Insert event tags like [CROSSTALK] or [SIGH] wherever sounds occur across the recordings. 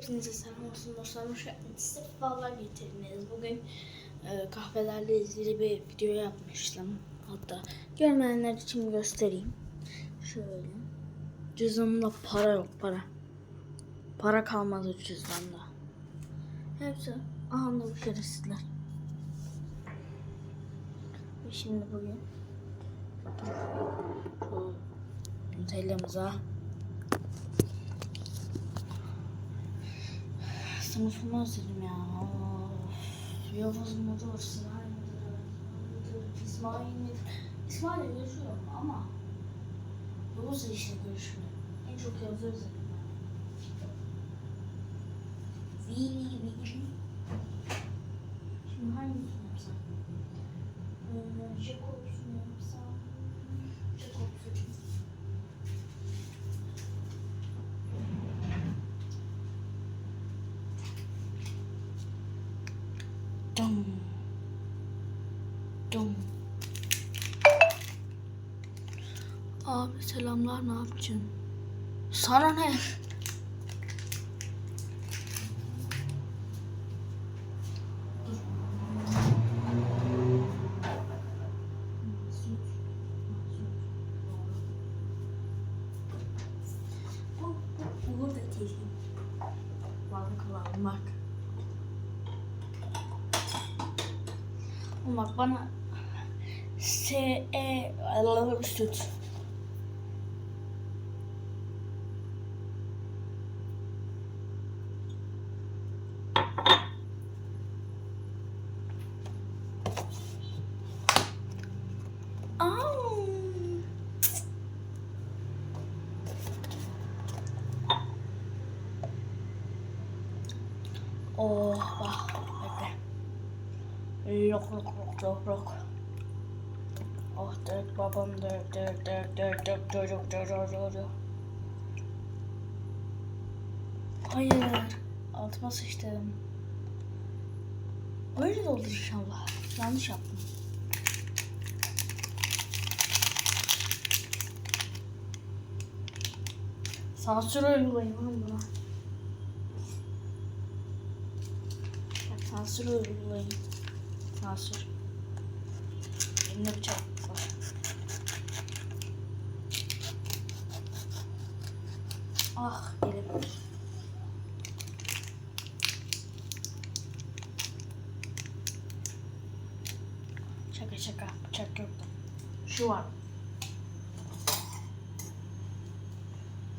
Hepinize selam olsun dostlarım. Hoş geldiniz. Sefalar getirdiniz. Bugün e, kahvelerle ilgili bir video yapmıştım. Hatta görmeyenler için göstereyim. Şöyle. Cüzdanımda para yok para. Para kalmadı cüzdanda. Hepsi anında bu şerefsizler. Ve şimdi bugün şu Nutella'mıza Sınıfımı özledim ya. Of. Yavuz mudur, Sinan mıdır, İsmail midir? İsmail'le görüşüyorum ama Yavuz'la işte görüşmüyorum. En çok Yavuz'u özledim. Vili, Vili. Şimdi hangisini yapsam? Ee, Jacobs'unu yapsam. Jacobs'u. Dum. Dum. Abi selamlar ne yapacaksın? Sana ne? Bu, bu, burada değil. Bak, bak, bak. Bak bana S E süt. Oh bak bekle. Lok lok lok lok lok. Oh dört babam dört dört dört dört dört çocuk çocuk çocuk. Hayır. Altıma sıçtım. Böyle de olur inşallah. Yanlış yaptım. Sansür uygulayın oğlum buna. Bak sansür uygulayın. Sansür. Elimde bıçak var. Ah elim. Şaka şaka bıçak yoktu. Şu var.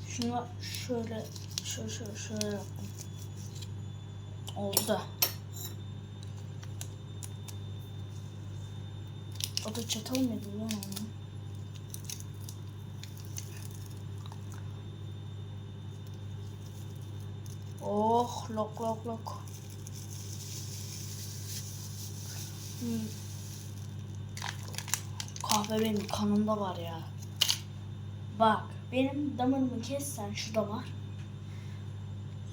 Şunu şöyle şöyle şöyle şöyle yaptım. Oldu da. O da çatal mıydı lan onu? Oh lok lok lok. Hmm. Kahve benim kanımda var ya. Bak benim damarımı kessen şu damar.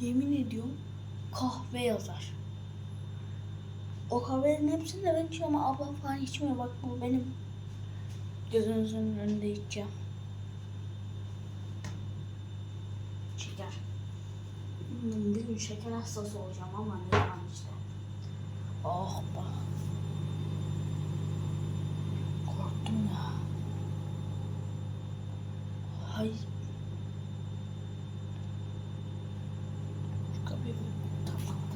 Yemin ediyorum kahve yazar. O kahvelerin hepsini de ben içiyorum ama ablam falan içmiyor. Bak bu benim gözünüzün önünde içeceğim. Şeker. Hmm, bir gün şeker hastası olacağım ama ne zaman işte. Oh be. Korktum ya. Hay. Şu kapıyı bir kapatabiliriz.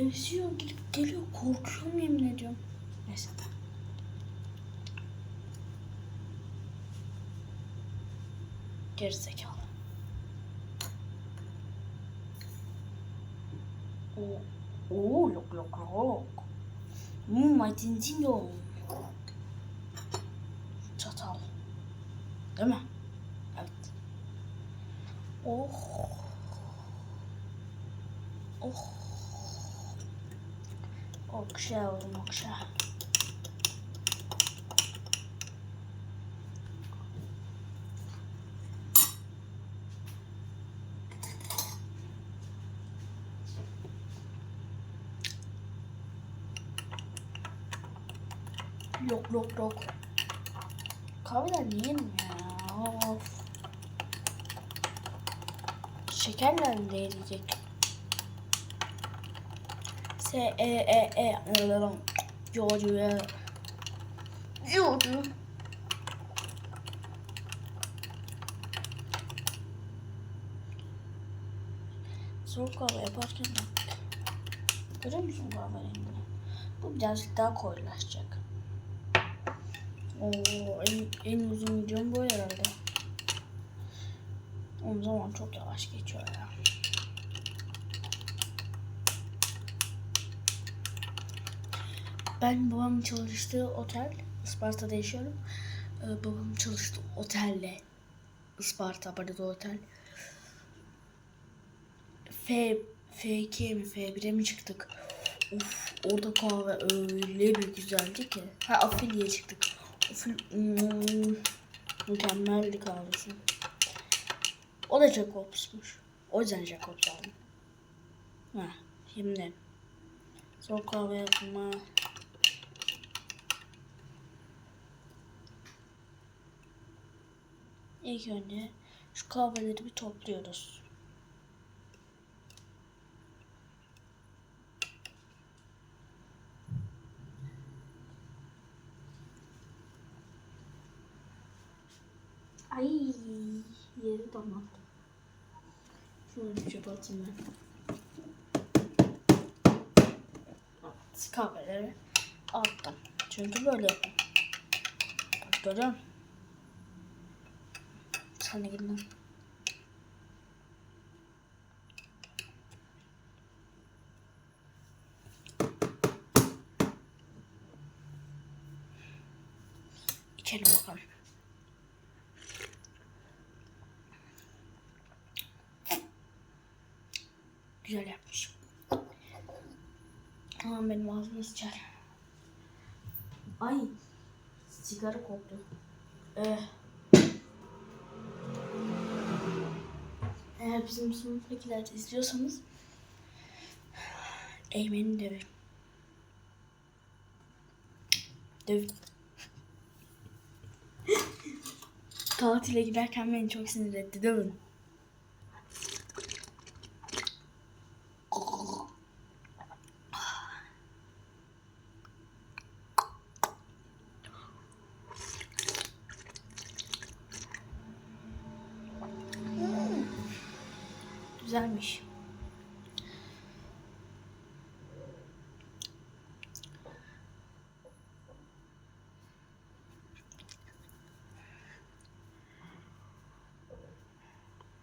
Esiyor gidip geliyor korkuyorum yemin ediyorum. Neyse ben. Gerizekalı. Oo, oo lok lok lok. Hmm, my tintingo. Çatal. Değil mi? Evet. Oh. Oh. Okşa oğlum okşa. Lok lok lok. Kahveler yiyelim ya. Of. Şekerle mi eriyecek? S E E E Yoğurdu Yoğurdu Soğuk kahve yaparken bak. Görüyor musun kahve rengini? Bu birazcık daha koyulaşacak. Oo, en, en uzun videom bu herhalde. O zaman çok yavaş geçiyor ya. Ben babamın çalıştığı otel, Isparta'da yaşıyorum. Ee, babamın çalıştığı otelle, Isparta, Barada otel. F, F2'ye mi F1'e mi çıktık? Uf, orada kahve öyle bir güzeldi ki. Ha Afil'ye çıktık. Afil, hmm, mükemmeldi kahvesi. O da Jacobs'muş. O yüzden Jacobs aldım. Ha, şimdi soğuk kahve yapma. İlk önce şu kahveleri bir topluyoruz. Ay yeri damlattım. Şunu bir çöpe atayım ben. Evet, kahveleri attım. Çünkü böyle yapın. Bak görüyor musun? Gidin lan. İçelim bakalım. Güzel yapmış. Aman benim ağzıma sıçar. Ay sigara koktu. Ee, eğer bizim sınıftakiler izliyorsanız Eymen'i dövün. Dövün. [LAUGHS] Tatile giderken beni çok sinir etti. Dövün.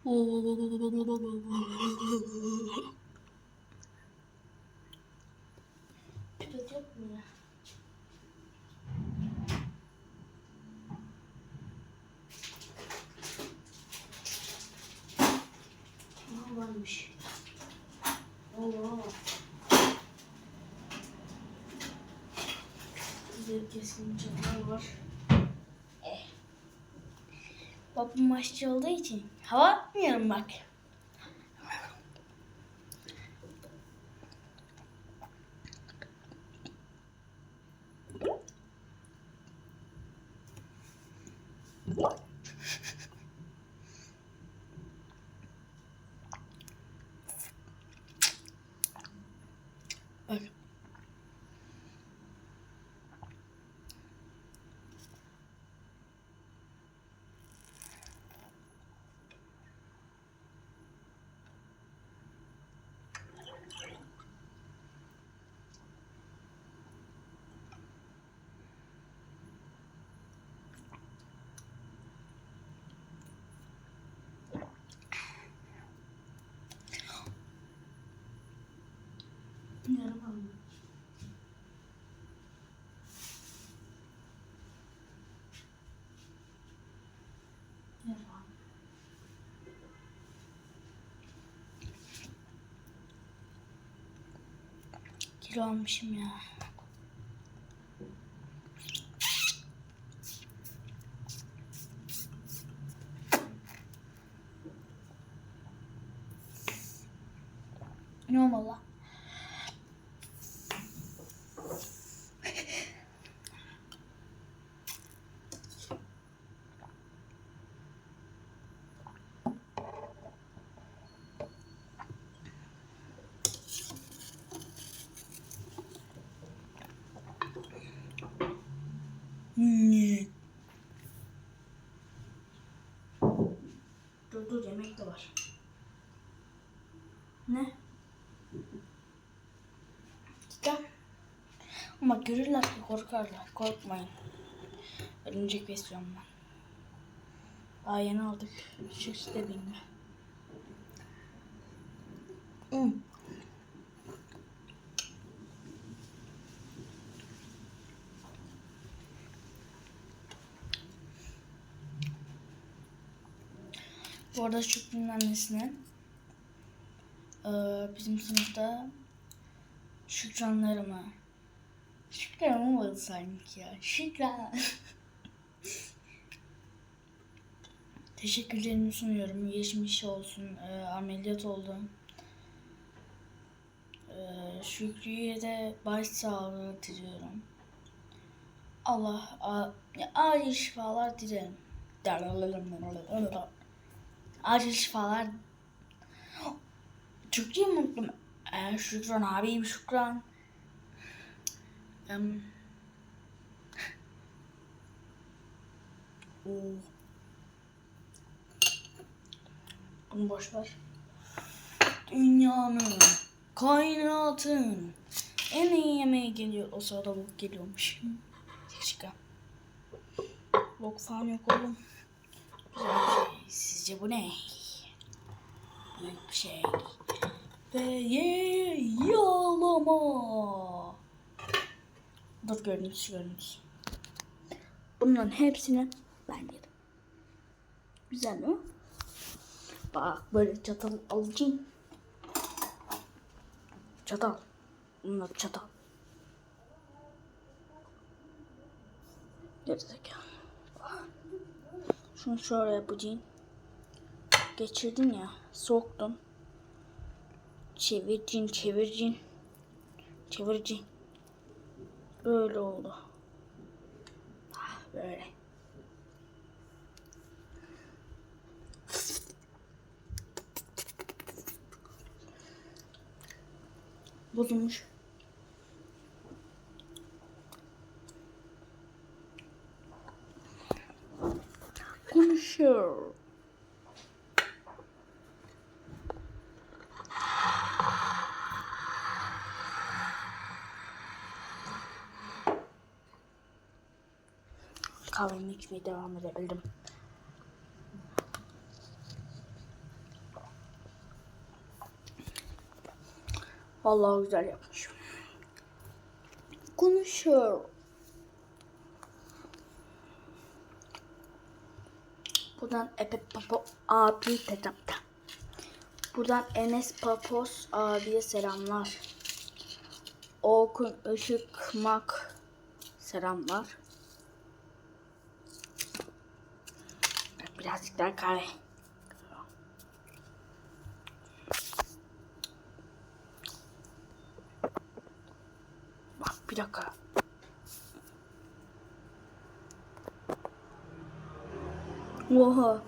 Yok mu ya? Aa, varmış. Allah. Güzel kesin var. Babam aşçı olduğu için hava atmıyorum bak. Yarım aldım. Kilo almışım ya. Ne olmalı? Dur dur yemek de var. Ne? Gel. Ama görürler ki korkarlar. Korkmayın. Örümcek besliyorum ben. Daha yeni aldık. Şu işte bilme. Hmm. Arada Şükrü'nün annesinin eee, bizim sınıfta Şükranlarıma Şükran olmadı sanki ya. Şükran. [LAUGHS] Teşekkürlerimi sunuyorum. Geçmiş olsun. eee, ameliyat oldum. Eee Şükrü'ye de başsağlığı diliyorum. Allah a, acil şifalar dilerim. Acil şifalar. İyi mutluyum. Ee, şükran abim şükran. Em. [LAUGHS] Oo. Bunu boş ver. Dünyanın kainatın en iyi yemeği geliyor. O sırada bok geliyormuş. Keşke. Bok falan yok oğlum. Güzel. Sizce bu ne? Büyük bir şey. Ve ye yağlama. Dur görünüş görünüş. Bunların hepsini ben yedim. Güzel mi? Bak böyle çatal alacağım. Çatal. Bunlar çatal. Gerizekalı. Şunu şöyle yapacağım. Geçirdin ya. Soktun. Çevircin, çevircin. Çevircin. Böyle oldu. Ah, Böyle. Bozulmuş. Konuşuyor. Kahvemi içmeye devam edebildim. Vallahi güzel yapmış. Konuşuyor. Buradan Epe Papo abi dedemde. Buradan Enes Papos abiye selamlar. Orkun Işıkmak selamlar. Birazcık daha kahve. Bak bir dakika. Oha.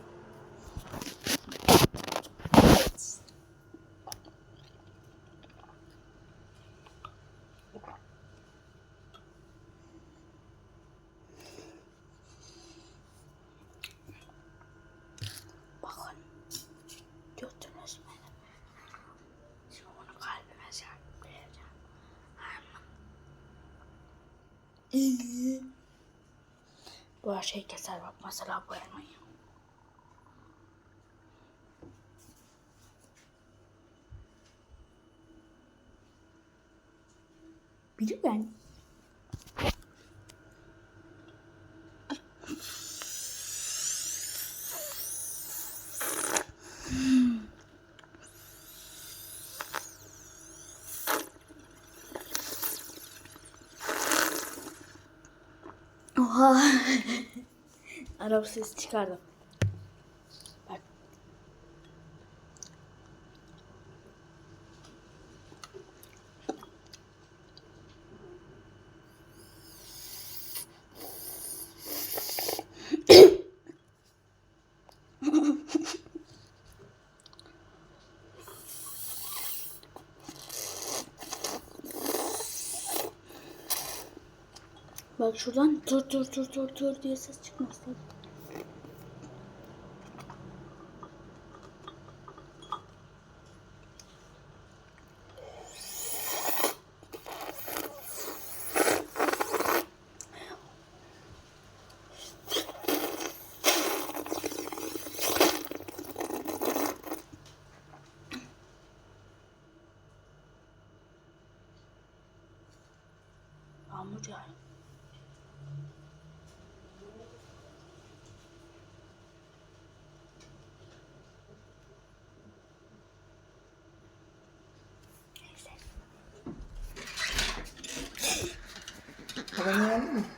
Bu her şey keser bak mesela bu elmayı. Biri ben. Araba sesi çıkardım. Bak. Bak şuradan tur tur tur tur tur diye ses çıkmaz tabii. kazanalım mı?